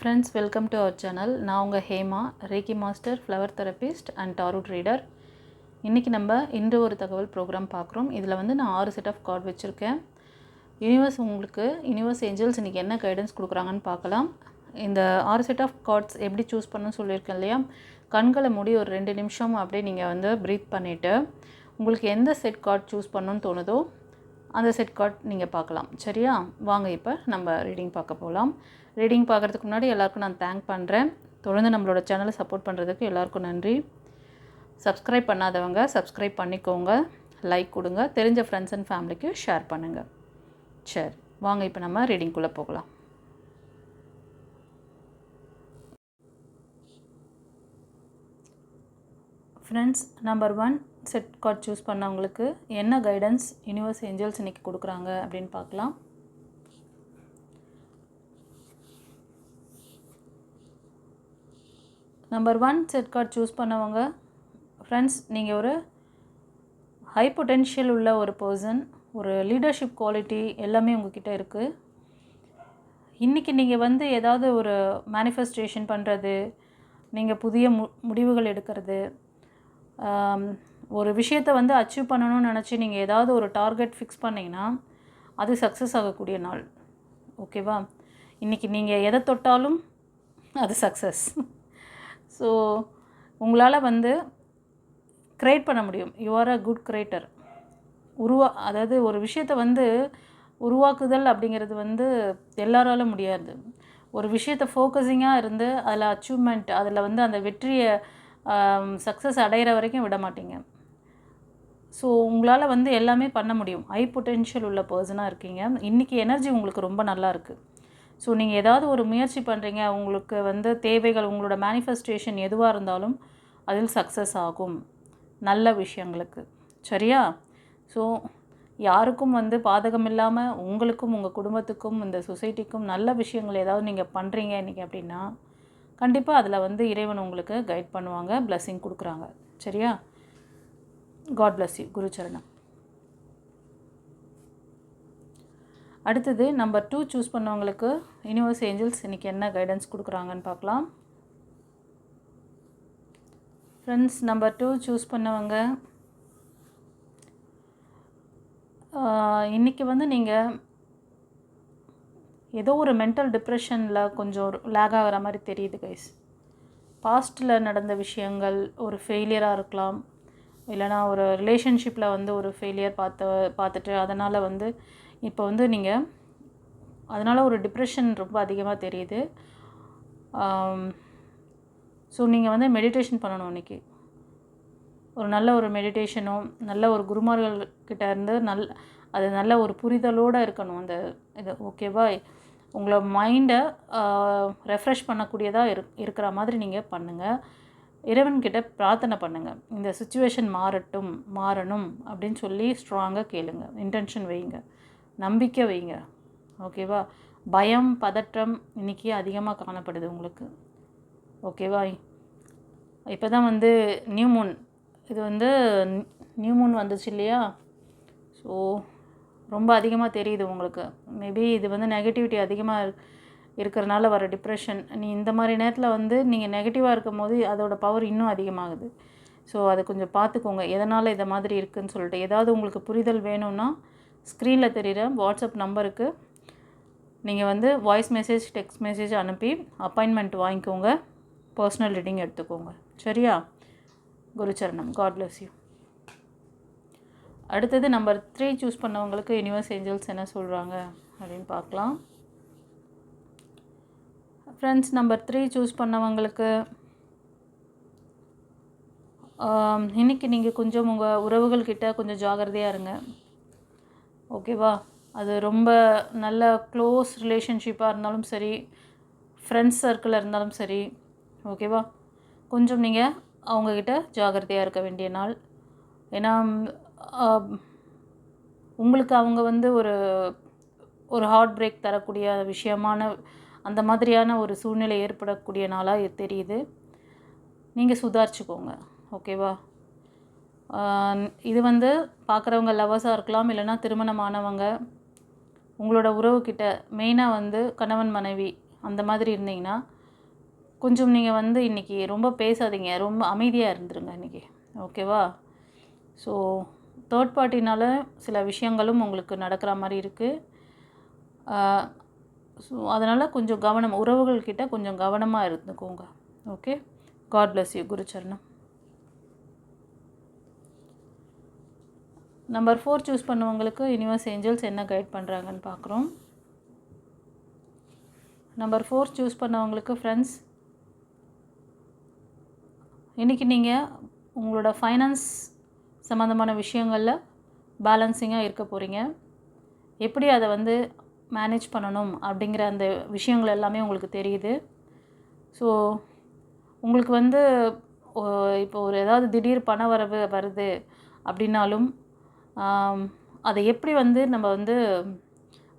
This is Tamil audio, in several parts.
Friends welcome to our channel நான் உங்கள் Hema reiki master flower therapist and tarot reader இன்றைக்கி நம்ம இன்று ஒரு தகவல் ப்ரோக்ராம் பார்க்குறோம். இதில் வந்து நான் ஆறு செட் ஆஃப் கார்டு வச்சுருக்கேன். யூனிவர்ஸ் உங்களுக்கு யூனிவர்ஸ் ஏஞ்சல்ஸ் இன்றைக்கி என்ன கைடன்ஸ் கொடுக்குறாங்கன்னு பார்க்கலாம். இந்த ஆறு செட் ஆஃப் கார்ட்ஸ் எப்படி சூஸ் பண்ணணும்னு சொல்லியிருக்கேன் இல்லையா? கண்களை மூடி ஒரு ரெண்டு நிமிஷம் அப்படியே நீங்கள் வந்து ப்ரீத் பண்ணிவிட்டு உங்களுக்கு எந்த செட் கார்டு சூஸ் பண்ணணும்னு தோணுதோ அந்த செட் கார்ட் நீங்கள் பார்க்கலாம். சரியா? வாங்க இப்போ நம்ம ரீடிங் பார்க்க போகலாம் ரீடிங் பார்க்குறதுக்கு முன்னாடி எல்லாருக்கும் நான் தேங்க் பண்ணுறேன் தொடர்ந்து நம்மளோட சேனலை சப்போர்ட் பண்ணுறதுக்கு எல்லாருக்கும் நன்றி. சப்ஸ்கிரைப் பண்ணாதவங்க சப்ஸ்கிரைப் பண்ணிக்கோங்க. லைக் கொடுங்க. தெரிஞ்ச ஃப்ரெண்ட்ஸ் அண்ட் ஃபேமிலிக்கு ஷேர் பண்ணுங்கள் சரி வாங்க இப்போ நம்ம ரீடிங்குள்ளே போகலாம். Friends number one set card choose பண்ணவங்களுக்கு என்ன கைடன்ஸ் யூனிவர்ஸ் ஏஞ்சல்ஸ் இன்றைக்கி கொடுக்குறாங்க அப்படின்னு பார்க்கலாம். Number one set card choose பண்ணவங்க ஃப்ரெண்ட்ஸ் நீங்கள் ஒரு ஹை பொட்டென்ஷியல் உள்ள ஒரு பர்சன் ஒரு லீடர்ஷிப் குவாலிட்டி எல்லாமே உங்ககிட்ட இருக்குது இன்றைக்கி நீங்கள் வந்து ஏதாவது ஒரு மேனிஃபெஸ்டேஷன் பண்ணுறது நீங்கள் புதிய மு முடிவுகள் எடுக்கிறது ஒரு விஷயத்தை வந்து அச்சீவ் பண்ணணும்னு நினச்சி நீங்கள் ஏதாவது ஒரு டார்கெட் ஃபிக்ஸ் பண்ணிங்கன்னா அது சக்ஸஸ் ஆகக்கூடிய நாள். ஓகேவா இன்றைக்கி நீங்கள் எதை தொட்டாலும் அது சக்ஸஸ் ஸோ உங்களால் வந்து க்ரியேட் பண்ண முடியும். You are a good creator உருவா அதாவது ஒரு விஷயத்தை வந்து உருவாக்குதல் அப்படிங்கிறது வந்து எல்லாரால முடியாது. ஒரு விஷயத்தை ஃபோக்கஸிங்காக இருந்து அதில் அச்சீவ்மெண்ட் அதில் வந்து அந்த வெற்றியை சக்ஸஸ் அடைகிற வரைக்கும் விட மாட்டீங்க. ஸோ உங்களால் வந்து எல்லாமே பண்ண முடியும். ஹை பொட்டென்ஷியல் உள்ள பர்சனாக இருக்கீங்க. இன்றைக்கி எனர்ஜி உங்களுக்கு ரொம்ப நல்லா இருக்குது ஸோ நீங்கள் ஏதாவது ஒரு முயற்சி பண்ணுறீங்க உங்களுக்கு வந்து தேவைகள் உங்களோட மேனிஃபெஸ்டேஷன் எதுவாக இருந்தாலும் அதில் சக்ஸஸ் ஆகும். நல்ல விஷயங்களுக்கு. சரியா? ஸோ யாருக்கும் வந்து பாதகம் இல்லாமல் உங்களுக்கும் உங்கள் குடும்பத்துக்கும் இந்த சொசைட்டிக்கும் நல்ல விஷயங்கள் ஏதாவது நீங்கள் பண்ணுறீங்க இன்றைக்கி அப்படின்னா கண்டிப்பாக அதில் வந்து இறைவன் உங்களுக்கு கைட் பண்ணுவாங்க blessing கொடுக்குறாங்க. சரியா? காட் பிளஸ் யூ குருச்சரணம் அடுத்தது நம்பர் டூ சூஸ் பண்ணவங்களுக்கு யூனிவர்ஸ் ஏஞ்சல்ஸ் இன்றைக்கி என்ன கைடன்ஸ் கொடுக்குறாங்கன்னு பார்க்கலாம். ஃப்ரெண்ட்ஸ் நம்பர் டூ சூஸ் பண்ணவங்க இன்றைக்கி வந்து நீங்கள் ஏதோ ஒரு மென்டல் டிப்ரெஷனில் கொஞ்சம் லேக் ஆகிற மாதிரி தெரியுது கைஸ் பாஸ்ட்டில் நடந்த விஷயங்கள் ஒரு ஃபெயிலியராக இருக்கலாம். இல்லைனா ஒரு ரிலேஷன்ஷிப்பில் வந்து ஒரு ஃபெயிலியர் பார்த்து பார்த்துட்டு அதனால் வந்து இப்போ வந்து நீங்கள் அதனால் ஒரு டிப்ரெஷன் ரொம்ப அதிகமாக தெரியுது. ஸோ நீங்கள் வந்து மெடிடேஷன் பண்ணணும் இன்றைக்கி ஒரு நல்ல ஒரு மெடிடேஷனோ நல்ல ஒரு குருமார்கள் கிட்ட இருந்து நல் அது நல்ல ஒரு புரிதலோடு இருக்கணும் அந்த இது ஓகேவா உங்களை மைண்டை ரெஃப்ரெஷ் பண்ணக்கூடியதாக இரு இருக்கிற மாதிரி நீங்கள் பண்ணுங்கள் இறைவன்கிட்ட பிரார்த்தனை பண்ணுங்கள் இந்த சுச்சுவேஷன் மாறட்டும் மாறணும் அப்படின்னு சொல்லி ஸ்ட்ராங்காக கேளுங்க. இன்டென்ஷன் வைங்க. நம்பிக்கை வைங்க. ஓகேவா பயம் பதற்றம் இன்றைக்கி அதிகமாக காணப்படுது உங்களுக்கு. ஓகேவா இப்போ தான் வந்து நியூ மூன் இது வந்து நியூ மூன் வந்துச்சு இல்லையா? ஸோ ரொம்ப அதிகமாக தெரியுது உங்களுக்கு. மேபி இது வந்து நெகட்டிவிட்டி அதிகமாக இருக்கிறனால வர டிப்ரெஷன் நீ இந்த மாதிரி நேரத்தில் வந்து நீங்கள் நெகட்டிவாக இருக்கும் போது அதோட பவர் இன்னும் அதிகமாகுது. ஸோ அதை கொஞ்சம் பார்த்துக்கோங்க. எதனால் இதை மாதிரி இருக்குதுன்னு சொல்லிட்டு. ஏதாவது உங்களுக்கு புரிதல் வேணும்னா ஸ்க்ரீனில் தெரிகிற வாட்ஸ்அப் நம்பருக்கு நீங்கள் வந்து வாய்ஸ் மெசேஜ் டெக்ஸ்ட் மெசேஜ் அனுப்பி அப்பாயின்மெண்ட் வாங்கிக்கோங்க. பர்சனல் ரீடிங் எடுத்துக்கோங்க. சரியா? குருச்சரணம். காட் பிளஸ் யூ அடுத்தது நம்பர் த்ரீ சூஸ் பண்ணவங்களுக்கு யூனிவர்ஸ் ஏஞ்சல்ஸ் என்ன சொல்கிறாங்க அப்படின்னு பார்க்கலாம். ஃப்ரெண்ட்ஸ் நம்பர் த்ரீ சூஸ் பண்ணவங்களுக்கு இன்றைக்கி இன்னைக்கு நீங்கள் கொஞ்சம் உங்கள் உறவுகள்கிட்ட கொஞ்சம் ஜாகிரதையாக இருங்க. ஓகேவா அது ரொம்ப நல்ல க்ளோஸ் ரிலேஷன்ஷிப்பாக இருந்தாலும் சரி ஃப்ரெண்ட்ஸ் சர்க்கிளில் இருந்தாலும் சரி ஓகேவா கொஞ்சம் நீங்கள் அவங்கக்கிட்ட ஜாகிரதையாக இருக்க வேண்டிய நாள். ஏன்னா உங்களுக்கு அவங்க வந்து ஒரு ஒரு ஹார்ட் பிரேக் தரக்கூடிய விஷயமான அந்த மாதிரியான ஒரு சூழ்நிலை ஏற்படக்கூடிய நாளாக இது தெரியுது. நீங்கள் சுதாரிச்சுக்கோங்க. ஓகேவா? இது வந்து பார்க்குறவங்க லவர்ஸாக இருக்கலாம் இல்லைன்னா திருமணமானவங்க உங்களோட உறவுக்கிட்ட மெயினாக வந்து கணவன் மனைவி அந்த மாதிரி இருந்தீங்கன்னா கொஞ்சம் நீங்கள் வந்து இன்றைக்கி ரொம்ப பேசாதீங்க. ரொம்ப அமைதியாக இருந்துருங்க இன்றைக்கி ஓகேவா? ஸோ தேர்ட் பார்ட்டினால் சில விஷயங்களும் உங்களுக்கு நடக்கிற மாதிரி இருக்குது ஸோ அதனால் கொஞ்சம் கவனம் உறவுகள்கிட்ட கொஞ்சம் கவனமாக இருந்துக்கோங்க. ஓகே காட் பிளஸ் யூ குருச்சரணம். நம்பர் ஃபோர் சூஸ் பண்ணவங்களுக்கு யூனிவர்ஸ் ஏஞ்சல்ஸ் என்ன கைட் பண்ணுறாங்கன்னு பார்க்குறோம். நம்பர் ஃபோர் சூஸ் பண்ணவங்களுக்கு ஃப்ரெண்ட்ஸ் இன்றைக்கி நீங்கள் உங்களோட ஃபைனான்ஸ் சம்மந்தமான விஷயங்களில் பேலன்சிங்காக இருக்க போகிறீங்க எப்படி அதை வந்து மேனேஜ் பண்ணணும் அப்படிங்கிற அந்த விஷயங்கள் எல்லாமே உங்களுக்கு தெரியுது. ஸோ உங்களுக்கு வந்து இப்போ ஒரு ஏதாவது திடீர் பண வரவு வருது அப்படின்னாலும் அதை எப்படி வந்து நம்ம வந்து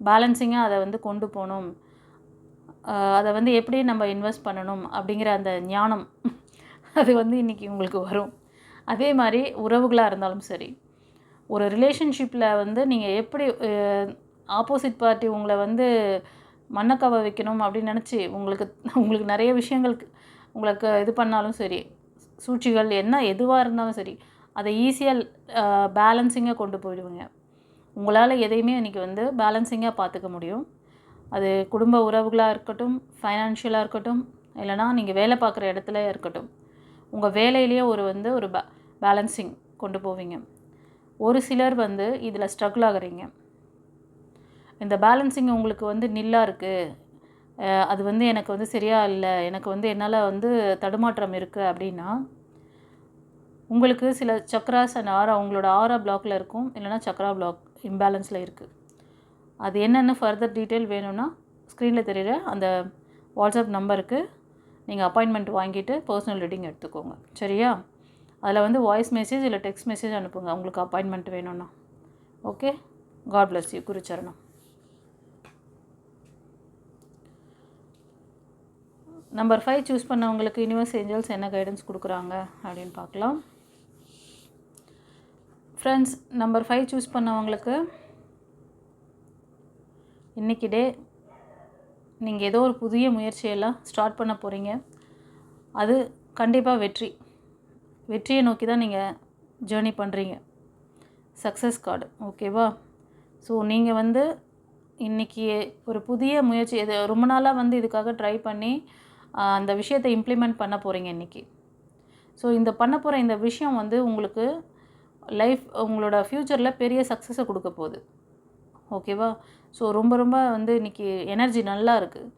பேலன்சிங்காக அதை வந்து கொண்டு போகணும்? அதை வந்து எப்படி நம்ம இன்வெஸ்ட் பண்ணணும்? அப்படிங்கிற அந்த ஞானம் அது வந்து இன்றைக்கி உங்களுக்கு வரும். அதே மாதிரி உறவுகளாக இருந்தாலும் சரி ஒரு ரிலேஷன்ஷிப்பில் வந்து நீங்கள் எப்படி ஆப்போசிட் பார்ட்டி உங்களை வந்து மண்ணக்கவ வைக்கணும் அப்படின்னு நினச்சி உங்களுக்கு உங்களுக்கு நிறைய விஷயங்கள் உங்களுக்கு இது பண்ணாலும் சரி சூழ்ச்சிகள் என்ன எதுவாக இருந்தாலும் சரி அதை ஈஸியாக பேலன்சிங்காக கொண்டு போயிடுவீங்க. உங்களால் எதையுமே இன்றைக்கி வந்து பேலன்சிங்காக பார்த்துக்க முடியும். அது குடும்ப உறவுகளாக இருக்கட்டும் ஃபைனான்ஷியலாக இருக்கட்டும் இல்லைனா நீங்கள் வேலை பார்க்குற இடத்துல இருக்கட்டும். உங்கள் வேலையிலேயே ஒரு வந்து ஒரு பே பேலன்சிங் கொண்டு போவீங்க. ஒரு சிலர் வந்து இதில் ஸ்ட்ரகிள் ஆகுறீங்க. இந்த பேலன்சிங் உங்களுக்கு வந்து நில்லாக இருக்குது அது வந்து எனக்கு வந்து சரியாக இல்லை. எனக்கு வந்து என்னால் வந்து தடுமாற்றம் இருக்குது அப்படின்னா உங்களுக்கு சில சக்ராஸ் அண்ட் ஆரா உங்களோட ஆரா பிளாக்ல இருக்கும். இல்லைனா சக்ரா பிளாக் இம்பேலன்ஸில் இருக்குது அது என்னென்ன ஃபர்தர் டீட்டெயில் வேணும்னா ஸ்க்ரீனில் தெரிகிற அந்த வாட்ஸ்அப் நம்பருக்கு நீங்கள் அப்பாயின்மெண்ட் வாங்கிட்டு பர்சனல் ரீடிங் எடுத்துக்கோங்க. சரியா? அதில் வந்து வாய்ஸ் மெசேஜ் இல்லை டெக்ஸ்ட் மெசேஜ் அனுப்புங்க. உங்களுக்கு அப்பாயின்மெண்ட் வேணும்னா. ஓகே காட் பிளஸ் யூ குருச்சரணம். நம்பர் ஃபைவ் சூஸ் பண்ணவங்களுக்கு யூனிவர்ஸ் ஏஞ்சல்ஸ் என்ன கைடன்ஸ் கொடுக்குறாங்க அப்படின்னு பார்க்கலாம். ஃப்ரெண்ட்ஸ் நம்பர் ஃபைவ் சூஸ் பண்ணவங்களுக்கு இன்றைக்கி டே நீங்கள் ஏதோ ஒரு புதிய முயற்சியெல்லாம் ஸ்டார்ட் பண்ண போகிறீங்க அது கண்டிப்பாக வெற்றி. வெற்றியை நோக்கி தான் நீங்கள் ஜேர்னி பண்ணுறீங்க சக்ஸஸ் கார்டு ஓகேவா ஸோ நீங்கள் வந்து இன்றைக்கி ஒரு புதிய முயற்சி இது ரொம்ப நாளாக வந்து இதுக்காக ட்ரை பண்ணி அந்த விஷயத்தை இம்ப்ளிமெண்ட் பண்ண போகிறீங்க இன்றைக்கி ஸோ இந்த பண்ண போகிற இந்த விஷயம் வந்து உங்களுக்கு லைஃப் உங்களோட ஃப்யூச்சரில் பெரிய சக்ஸஸை கொடுக்க போகுது. ஓகேவா ஸோ ரொம்ப ரொம்ப வந்து இன்றைக்கி எனர்ஜி நல்லா இருக்குது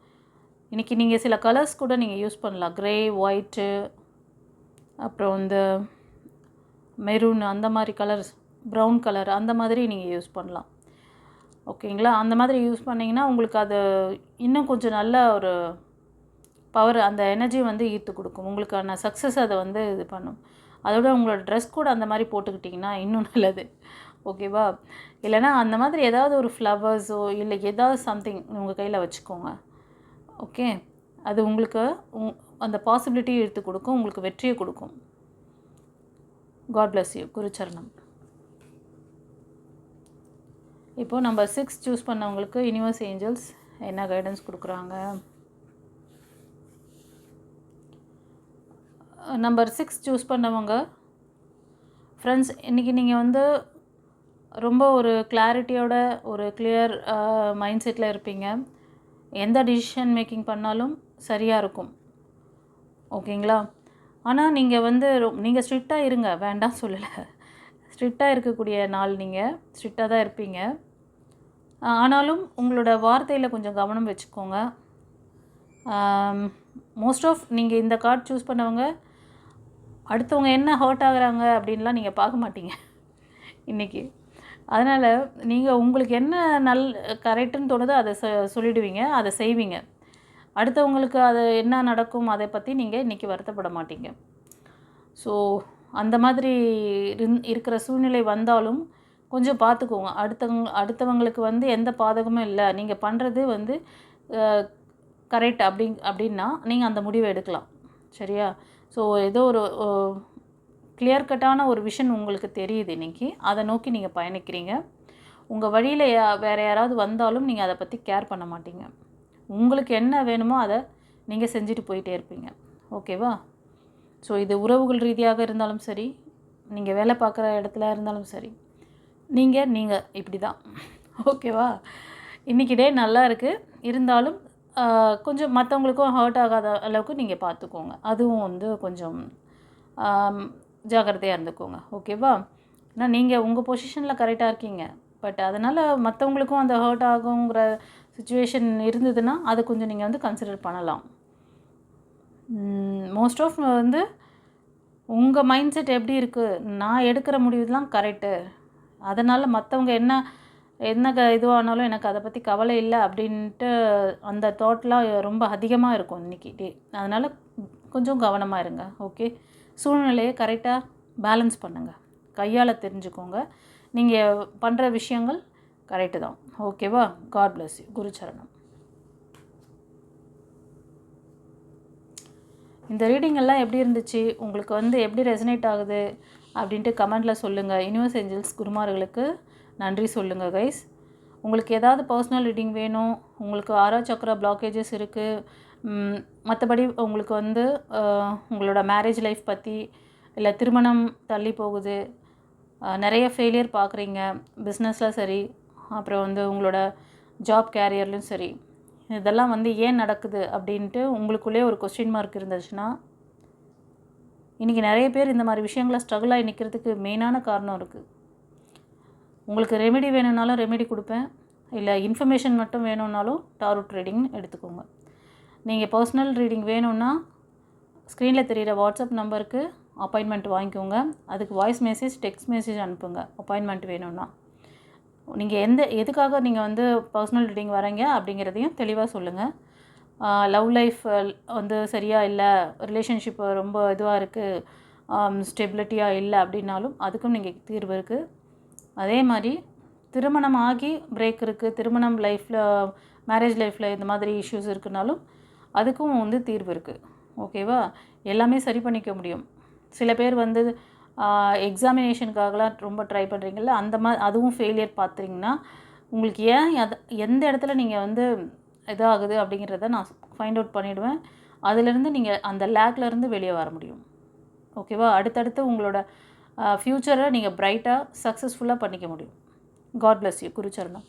இன்றைக்கி நீங்கள் சில கலர்ஸ் கூட நீங்கள் யூஸ் பண்ணலாம். க்ரே ஒயிட்டு அப்புறம் இந்த மெரூன் அந்த மாதிரி கலர்ஸ் ப்ரௌன் கலர் அந்த மாதிரி நீங்கள் யூஸ் பண்ணலாம். ஓகேங்களா அந்த மாதிரி யூஸ் பண்ணிங்கன்னா உங்களுக்கு அது இன்னும் கொஞ்சம் நல்ல ஒரு பவர் அந்த எனர்ஜி வந்து ஈர்த்து கொடுக்கும். உங்களுக்கான சக்ஸஸ் அதை வந்து இது பண்ணும். அதோட உங்களோட ட்ரெஸ் கூட அந்த மாதிரி போட்டுக்கிட்டிங்கன்னா இன்னும் நல்லது. ஓகேவா இல்லைன்னா அந்த மாதிரி ஏதாவது ஒரு ஃப்ளவர்ஸோ இல்லை ஏதாவது சம்திங் உங்கள் கையில் வச்சுக்கோங்க. ஓகே அது உங்களுக்கு உங் அந்த பாசிபிலிட்டியை எடுத்து கொடுக்கும். உங்களுக்கு வெற்றியை கொடுக்கும். காட் பிளஸ் யூ குருச்சரணம். இப்போது நம்ம சிக்ஸ் சூஸ் பண்ணவங்களுக்கு யூனிவர்ஸ் ஏஞ்சல்ஸ் என்ன கைடன்ஸ் கொடுக்குறாங்க? நம்பர் சிக்ஸ் சூஸ் பண்ணவங்க. ஃப்ரெண்ட்ஸ் இன்றைக்கி நீங்கள் வந்து ரொம்ப ஒரு கிளாரிட்டியோட ஒரு கிளியர் மைண்ட் செட்டில் இருப்பீங்க. எந்த டிசிஷன் மேக்கிங் பண்ணாலும் சரியாக இருக்கும். ஓகேங்களா ஆனால் நீங்கள் வந்து நீங்கள் ஸ்ட்ரிக்டாக இருங்க. வேண்டாம் சொல்லலை. ஸ்ட்ரிக்டாக இருக்கக்கூடிய நாள் நீங்கள் ஸ்ட்ரிக்டாக தான் இருப்பீங்க. ஆனாலும் உங்களோட வார்த்தையில் கொஞ்சம் கவனம் வச்சுக்கோங்க. மோஸ்ட் ஆஃப் நீங்கள் இந்த கார்டு சூஸ் பண்ணவங்க அடுத்தவங்க என்ன ஹர்ட் ஆகுறாங்க அப்படின்லாம் நீங்கள் பார்க்க மாட்டீங்க. இன்றைக்கி அதனால் நீங்கள் உங்களுக்கு என்ன நல் கரெக்டுன்னு தோணுதோ அதை சொல்லிடுவீங்க அதை செய்வீங்க. அடுத்தவங்களுக்கு அது என்ன நடக்கும் அதை பற்றி நீங்கள் இன்றைக்கி வருத்தப்பட மாட்டீங்க. ஸோ அந்த மாதிரி இருந் இருக்கிற சூழ்நிலை வந்தாலும் கொஞ்சம் பார்த்துக்கோங்க. அடுத்தவங்க அடுத்தவங்களுக்கு வந்து எந்த பாதகமும் இல்லை. நீங்கள் பண்ணுறது வந்து கரெக்ட் அப்படி அப்படின்னா நீங்கள் அந்த முடிவை எடுக்கலாம். சரியா? ஸோ ஏதோ ஒரு கிளியர் கட்டான ஒரு விஷன் உங்களுக்கு தெரியுது இன்றைக்கி அதை நோக்கி நீங்கள் பயணிக்கிறீங்க. உங்கள் வழியில் யா வேறு யாராவது வந்தாலும் நீங்கள் அதை பற்றி கேர் பண்ண மாட்டீங்க. உங்களுக்கு என்ன வேணுமோ அதை நீங்கள் செஞ்சுட்டு போயிட்டே இருப்பீங்க. ஓகேவா ஸோ இது உறவுகள் ரீதியாக இருந்தாலும் சரி நீங்கள் வேலை பார்க்குற இடத்துல இருந்தாலும் சரி நீங்கள் நீங்கள் இப்படி தான் ஓகேவா இன்றைக்கி டே நல்லா இருக்குது இருந்தாலும் கொஞ்சம் மற்றவங்களுக்கும் ஹர்ட் ஆகாத அளவுக்கு நீங்கள் பார்த்துக்கோங்க அதுவும் வந்து கொஞ்சம் ஜாக்கிரதையாக இருந்துக்கோங்க. ஓகேவா ஏன்னா நீங்கள் உங்கள் பொசிஷனில் கரெக்டாக இருக்கீங்க. பட் அதனால் மற்றவங்களுக்கும் அந்த ஹர்ட் ஆகுங்கிற சுச்சுவேஷன் இருந்ததுன்னா அதை கொஞ்சம் நீங்கள் வந்து கன்சிடர் பண்ணலாம். மோஸ்ட் ஆஃப் வந்து உங்கள் மைண்ட் செட் எப்படி இருக்குது நான் எடுக்கிற முடிவுலாம் கரெக்டு அதனால் மற்றவங்க என்ன என்ன க இதுவானாலும் எனக்கு அதை பற்றி கவலை இல்லை அப்படின்ட்டு அந்த தாட்லாம் ரொம்ப அதிகமாக இருக்கும் இன்றைக்கி டே அதனால் கொஞ்சம் கவனமாக இருங்க ஓகே சூழ்நிலையை கரெக்டாக பேலன்ஸ் பண்ணுங்கள் கையால் தெரிஞ்சுக்கோங்க. நீங்கள் பண்ணுற விஷயங்கள் கரெக்டு தான் ஓகேவா காட் பிளஸ் யூ குருச்சரணம். இந்த ரீடிங் எல்லாம் எப்படி இருந்துச்சு? உங்களுக்கு வந்து எப்படி ரெசனேட் ஆகுது? அப்படின்ட்டு கமெண்டில் சொல்லுங்கள் யூனிவர்ஸ் ஏஞ்சல்ஸ் குருமார்களுக்கு நன்றி சொல்லுங்கள் கைஸ் உங்களுக்கு ஏதாவது பர்சனல் ரீடிங் வேணும் உங்களுக்கு ஆரா சக்கரா பிளாக்கேஜஸ் இருக்குது மற்றபடி உங்களுக்கு வந்து உங்களோட மேரேஜ் லைஃப் பற்றி இல்லை திருமணம் தள்ளி போகுது நிறைய ஃபெயிலியர் பார்க்குறீங்க பிஸ்னஸில் சரி அப்புறம் வந்து உங்களோட ஜாப் கேரியர்லையும் சரி. இதெல்லாம் வந்து ஏன் நடக்குது அப்படின்ட்டு உங்களுக்குள்ளே ஒரு கொஸ்டின் மார்க் இருந்துச்சுன்னா இன்றைக்கி நிறைய பேர் இந்த மாதிரி விஷயங்களை ஸ்ட்ரகிள் ஆகி நிற்கிறதுக்கு மெயினான காரணம் இருக்குது உங்களுக்கு ரெமெடி வேணும்னாலும் ரெமெடி கொடுப்பேன். இல்லை இன்ஃபர்மேஷன் மட்டும் வேணும்னாலும் டாரூட் ரீடிங் எடுத்துக்கோங்க. நீங்கள் பர்சனல் ரீடிங் வேணும்னா ஸ்க்ரீனில் தெரிகிற வாட்ஸ்அப் நம்பருக்கு அப்பாயின்மெண்ட் வாங்கிக்கோங்க. அதுக்கு வாய்ஸ் மெசேஜ் டெக்ஸ்ட் மெசேஜ் அனுப்புங்க. அப்பாயின்மெண்ட் வேணும்னா. நீங்கள் எந்த எதுக்காக நீங்கள் வந்து பர்சனல் ரீடிங் வரீங்க அப்படிங்கிறதையும் தெளிவாக சொல்லுங்கள் லவ் லைஃப் வந்து சரியாக இல்லை ரிலேஷன்ஷிப் ரொம்ப இதுவாக இருக்குது ஸ்டெபிலிட்டியாக இல்லை அப்படின்னாலும் அதுக்கும் நீங்கள் தீர்வு இருக்குது அதே மாதிரி திருமணம் ஆகி பிரேக் இருக்குது திருமணம் லைஃப்பில் மேரேஜ் லைஃப்பில் இந்த மாதிரி இஷ்யூஸ் இருக்குனாலும் அதுக்கும் வந்து தீர்வு இருக்குது ஓகேவா எல்லாமே சரி பண்ணிக்க முடியும். சில பேர் வந்து எக்ஸாமினேஷனுக்காகலாம் ரொம்ப ட்ரை பண்ணுறீங்கல்ல அந்த மாதிரி அதுவும் ஃபெயிலியர் பார்த்துறீங்கன்னா உங்களுக்கு ஏன் எத எந்த இடத்துல நீங்கள் வந்து இதாகுது அப்படிங்கிறத நான் ஃபைண்ட் அவுட் பண்ணிவிடுவேன் அதுலேருந்து நீங்கள் அந்த லேக்லேருந்து வெளியே வர முடியும். ஓகேவா அடுத்தடுத்து உங்களோட ஃப்யூச்சரை நீங்கள் பிரைட்டாக சக்ஸஸ்ஃபுல்லாக பண்ணிக்க முடியும். God bless you குருச்சரணம்